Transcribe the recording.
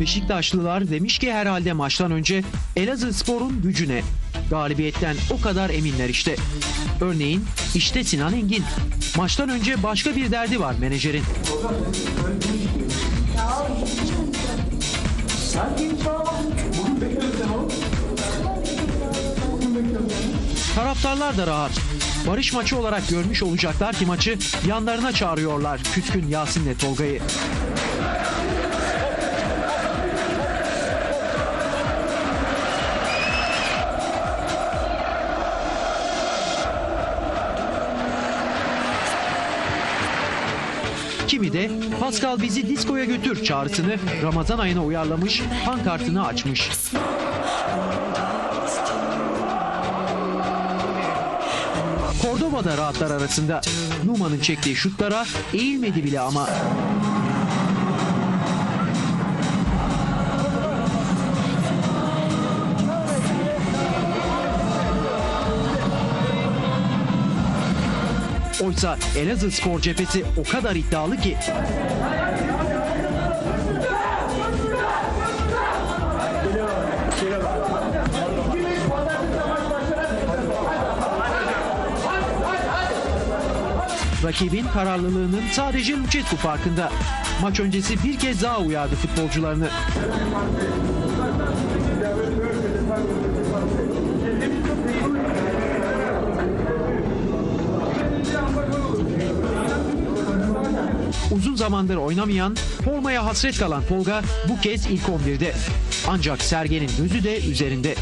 Beşiktaşlılar demiş ki herhalde maçtan önce Elazığ Spor'un gücüne. Galibiyetten o kadar eminler işte. Örneğin işte Sinan Engin. Maçtan önce başka bir derdi var menajerin. Taraftarlar da rahat. Barış maçı olarak görmüş olacaklar ki maçı yanlarına çağırıyorlar Kütkün Yasin'le Tolga'yı. Kimi de Pascal bizi diskoya götür çağrısını Ramazan ayına uyarlamış, pankartını açmış. Cordoba'da rahatlar arasında. Numan'ın çektiği şutlara eğilmedi bile ama. Oysa Elazığ spor cephesi o kadar iddialı ki rakibin kararlılığının sadece Lucescu farkında. Maç öncesi bir kez daha uyardı futbolcularını. Uzun zamandır oynamayan, formaya hasret kalan Tolga bu kez ilk 11'de. Ancak Sergen'in gözü de üzerinde.